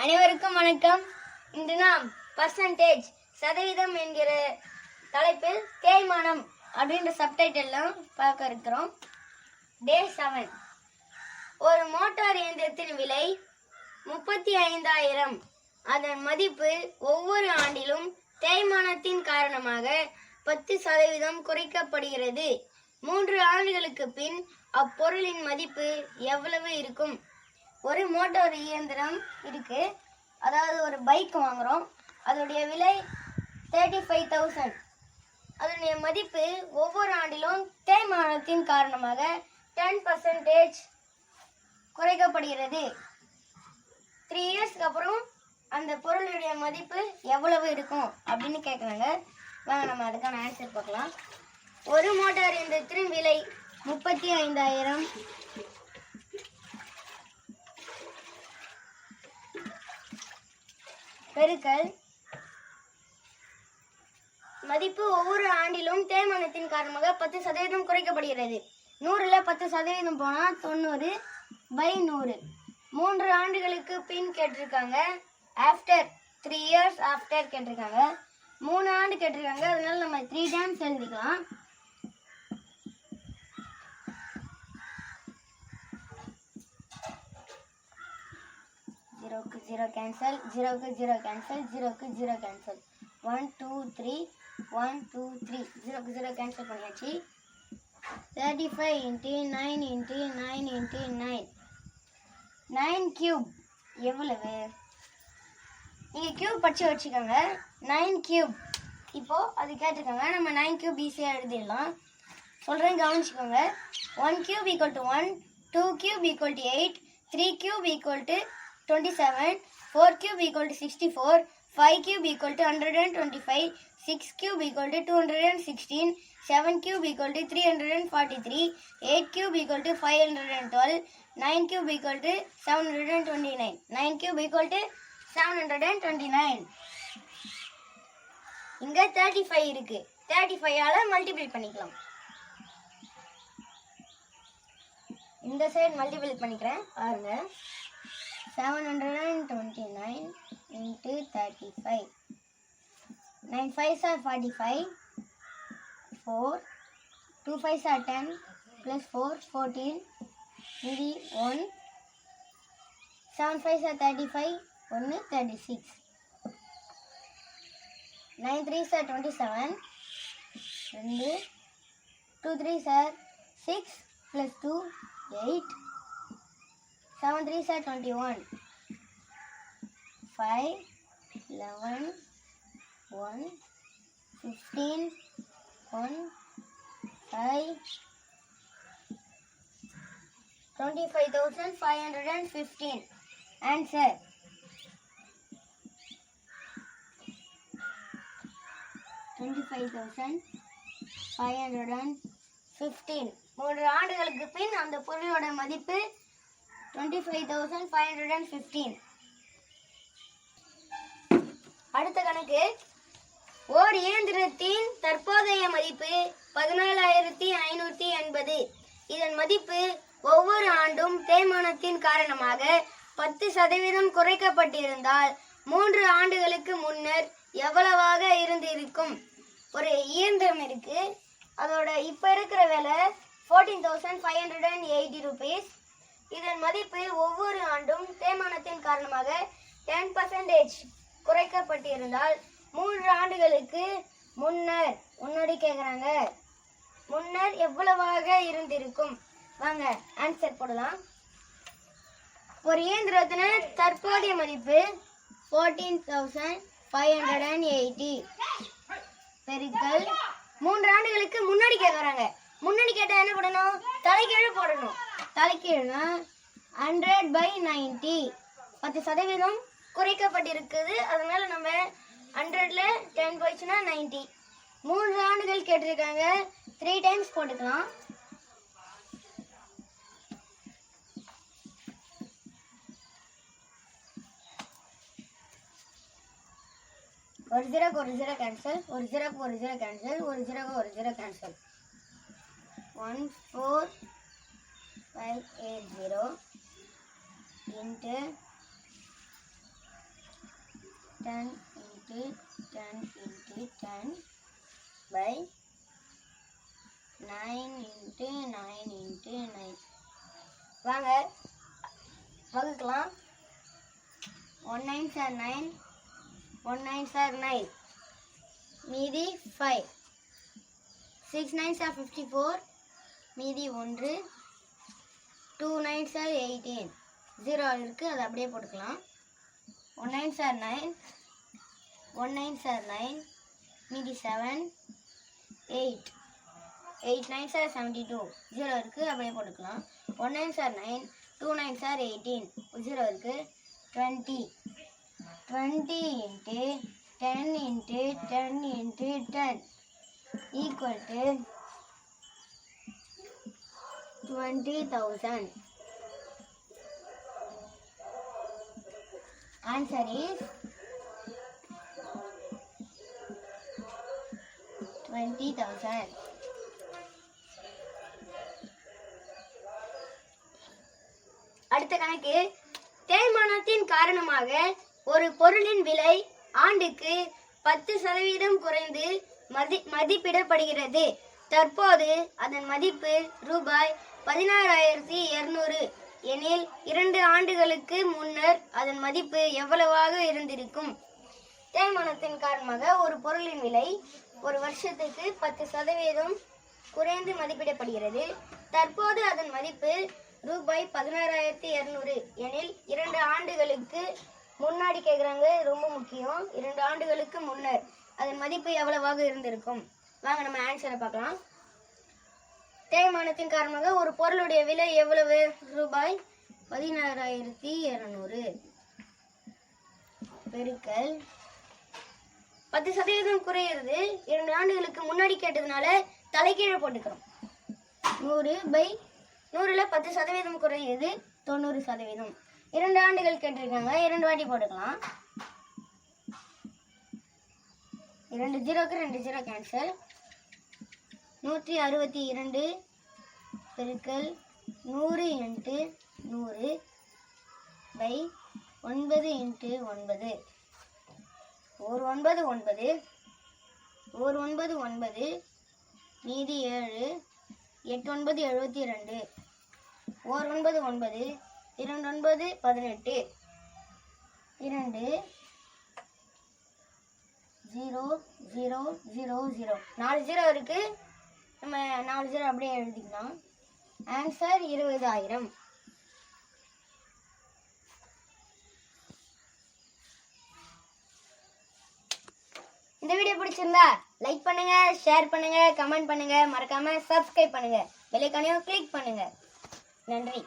அனைவருக்கும் வணக்கம். இன்று நாம் பர்சன்டேஜ் சதவீதம் என்கிற தலைப்பில் தேய்மானம் அப்படின்ற சப்டைட்டெல்லாம் பார்க்க இருக்கிறோம். டே செவன் ஒரு மோட்டார் இயந்திரத்தின் விலை முப்பத்தி ஐந்தாயிரம். அதன் மதிப்பு ஒவ்வொரு ஆண்டிலும் தேய்மானத்தின் காரணமாக பத்து சதவீதம் குறைக்கப்படுகிறது. மூன்று ஆண்டுகளுக்கு பின் அப்பொருளின் மதிப்பு எவ்வளவு இருக்கும்? ஒரு மோட்டார் இயந்திரம் இருக்கு. அதாவது ஒரு பைக் வாங்குறோம். அதோடைய விலை தேர்ட்டி ஃபைவ் தௌசண்ட் அதனுடைய மதிப்பு ஒவ்வொரு ஆண்டிலும் தேய்மானத்தின் காரணமாக டென் பர்சன்டேஜ் குறைக்கப்படுகிறது. த்ரீ இயர்ஸ்க்கு அப்புறம் அந்த பொருளுடைய மதிப்பு எவ்வளவு இருக்கும் அப்படின்னு கேட்குறாங்க வாங்க நம்ம அதுக்கான ஆன்சர் பார்க்கலாம். ஒரு மோட்டார் இயந்திரத்தின் விலை முப்பத்தி ஐந்தாயிரம். பெருக்கல் மதிப்பு ஒவ்வொரு ஆண்டிலும் தேய்மானத்தின் காரணமாக பத்து சதவீதம் குறைக்கப்படுகிறது. நூறுல பத்து சதவீதம் போனால் தொண்ணூறு பை நூறு. மூன்று ஆண்டுகளுக்கு பின் கேட்டிருக்காங்க. ஆஃப்டர் த்ரீ இயர்ஸ் ஆஃப்டர் கேட்டிருக்காங்க. மூணு ஆண்டு கேட்டிருக்காங்க. அதனால நம்ம த்ரீ டைம்ஸ் எழுதிக்கலாம். ஜீரோக்கு ஜீரோ கேன்சல் ஜீரோக்கு ஜீரோ கேன்சல் ஜீரோக்கு zero cancel one two three one two three ஜீரோக்கு ஜீரோ கேன்சல் பண்ணியாச்சு. Thirty five into nine into nine into nine nine cube எவ்வளவு? நீங்கள் கியூப் படிச்சு வச்சுக்கோங்க. நைன் கியூப் இப்போது அது கேட்டிருக்காங்க. நம்ம நைன் கியூப் ஈஸியாக எழுதிடலாம். சொல்கிறேன் கவனிச்சுக்கோங்க. One cube equal to one two cube equal to eight three cube equal to twenty seven four cube equal to sixty four five cube equal to hundred and twenty five six cube equal to two hundred and sixteen seven cube equal to three hundred and forty three eight cube equal to five hundred and twelve nine cube equal to seven hundred and twenty nine nine cube equal to seven hundred and twenty nine இங்கே thirty five இருக்குது thirty ஃபைவால multiple பண்ணிக்கலாம். இந்த side multiple பண்ணிக்கிறேன். பாருங்கள் seven hundred and twenty nine into thirty five nine five sir forty five four two five sir ten plus four fourteen இது one seven five sir thirty five ஒன்று thirty six nine three sir twenty seven ரெண்டு two three sir six plus two eight seven three sir twenty one five eleven one fifteen one five twenty five thousand five hundred and fifteen answer twenty five thousand five hundred and fifteen மூன்று ஆண்டுகளுக்கு பின் அந்த பொருளோட மதிப்பு twenty five thousand five hundred and fifteen அடுத்த கணக்கு. ஓர் இயந்திரத்தின் தற்போதைய மதிப்பு பதினாலாயிரத்தி ஐநூற்றி எண்பது. இதன் மதிப்பு ஒவ்வொரு ஆண்டும் தேய்மானத்தின் காரணமாக பத்து சதவீதம் குறைக்கப்பட்டிருந்தால் மூன்று ஆண்டுகளுக்கு முன்னர் எவ்வளவாக இருந்திருக்கும்? ஒரு இயந்திரம் இருக்கு. அதோட இப்போ இருக்கிற விலை fourteen thousand five hundred and eighty rupees இதன் மதிப்பு ஒவ்வொரு ஆண்டும் தேய்மானத்தின் காரணமாக டென் பர்சன்டேஜ் குறைக்கப்பட்டிருந்தால் மூன்று ஆண்டுகளுக்கு முன்னர் முன்னாடி கேட்குறாங்க முன்னர் எவ்வளவாக இருந்திருக்கும்? வாங்க ஆன்சர் போடலாம். ஒரு இயந்திரத்தின தற்போதைய மதிப்பு fourteen thousand five hundred and eighty பெருக்கல் மூன்று ஆண்டுகளுக்கு முன்னாடி கேட்குறாங்க முன்னாடி கேட்டால் என்ன பண்ணணும் தலைகீழ் போடணும். தலைக்கீழ்னா ஹண்ட்ரட் பை நைன்டி பத்து சதவீதம் குறைக்கப்பட்டிருக்குது. அதனால நம்ம ஹண்ட்ரட்ல டென் போயிடுச்சுன்னா நைன்டி மூன்று ஆண்டுகள் கேட்டிருக்காங்க. த்ரீ டைம்ஸ் போட்டுக்கலாம். ஒரு ஜீரோக்கு ஒரு ஜீரோ கேன்சல் ஒரு ஜீரோக்கு ஒரு ஜீரோ கேன்சல் ஒரு ஜீரோக்கு ஒரு zero cancel one four five eight zero into ten into ten into ten by nine into nine into nine. வாங்க வகுக்கலாம். One nine are nine one nine are nine. மீதி five. Six nine are fifty four மீதி ஒன்று. Two nine are eighteen. Zero இருக்குது அதை அப்படியே போட்டுக்கலாம். One nine are nine. One nine are nine. மீதி seven. Eight. Eight nine are seventy two. Zero இருக்குது அப்படியே போட்டுக்கலாம். One nine are nine. Two nine are eighteen. Zero இருக்குது twenty. Twenty into ten into ten into ten. Equal to twenty thousand answer is twenty thousand அடுத்த கணக்கு தேய்மானத்தின் காரணமாக ஒரு பொருளின் விலை ஆண்டுக்கு பத்து சதவீதம் குறைந்து மதி மதிப்பிடப்படுகிறது. தற்போது அதன் மதிப்பு ரூபாய் பதினாறாயிரத்தி இருநூறு. எனில் இரண்டு ஆண்டுகளுக்கு முன்னர் அதன் மதிப்பு எவ்வளவாக இருந்திருக்கும்? தேய்மானத்தின் காரணமாக ஒரு பொருளின் விலை ஒரு வருஷத்துக்கு பத்து சதவீதம் குறைந்து மதிப்பிடப்படுகிறது. தற்போது அதன் மதிப்பு ரூபாய் பதினாறாயிரத்தி இரநூறு. எனில் இரண்டு ஆண்டுகளுக்கு முன்னாடி கேட்குறாங்க ரொம்ப முக்கியம். இரண்டு ஆண்டுகளுக்கு முன்னர் அதன் மதிப்பு எவ்வளவாக இருந்திருக்கும்? வாங்க நம்ம ஆன்சரை பார்க்கலாம். தேய்மானத்தின் காரணமாக ஒரு பொருளுடைய விலை எவ்வளவு? ரூபாய் பதினாறாயிரத்தி இருநூறு. பெருக்கல். பத்து சதவீதம் குறையிறது. இரண்டு ஆண்டுகளுக்கு முன்னாடி கேட்டதுனால தலைகீழ போட்டுக்கிறோம். நூறு பை நூறுல பத்து சதவீதம் குறையுது தொண்ணூறு சதவீதம். இரண்டு ஆண்டுகள் கேட்டிருக்காங்க. இரண்டு வாட்டி போட்டுக்கலாம். இரண்டு ஜீரோக்கு ரெண்டு ஜீரோ கேன்சல் நூற்றி அறுபத்தி இரண்டு பெருக்கல் நூறு இன்ட்டு நூறு பை ஒன்பது இன்ட்டு ஒன்பது. ஒரு ஒன்பது ஒன்பது ஒரு ஒன்பது ஒன்பது மீதி ஏழு எட்டு ஒன்பது எழுபத்தி ரெண்டு ஓர் ஒன்பது ஒன்பது இரண்டு ஒன்பது பதினெட்டு. இரண்டு ஜீரோ ஜீரோ ஜீரோ ஜீரோ. நாலு ஜீரோ இருக்குது நம்ம நாலு ஜீரோ அப்படியே எழுதிக்கலாம். ஆன்சர் இருபதாயிரம். இந்த வீடியோ பிடிச்சிருந்தா லைக் பண்ணுங்க ஷேர் பண்ணுங்க கமெண்ட் பண்ணுங்க. மறக்காம சப்ஸ்கிரைப் பண்ணுங்க. பெல்லைக்கானையும் கிளிக் பண்ணுங்க. நன்றி.